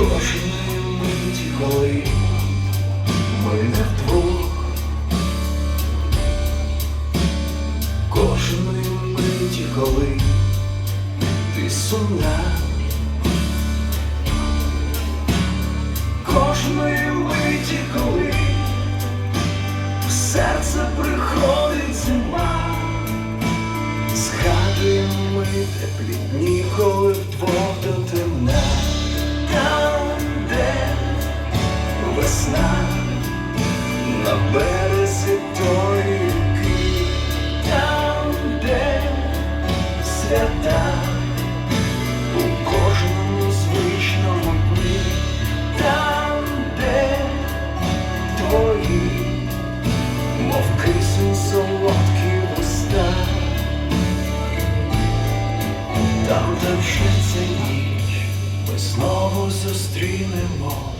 кожної миті, коли ми не вдвох, кожної миті, коли ти сумна, кожної миті, коли в серце приходить зима, згадуємо ми теплі дні, коли вдвох. На березі тої там, де свята, у кожному звичному дні, там, де твої, мов кисень вуста, там де ніч, ми знову зустрінемо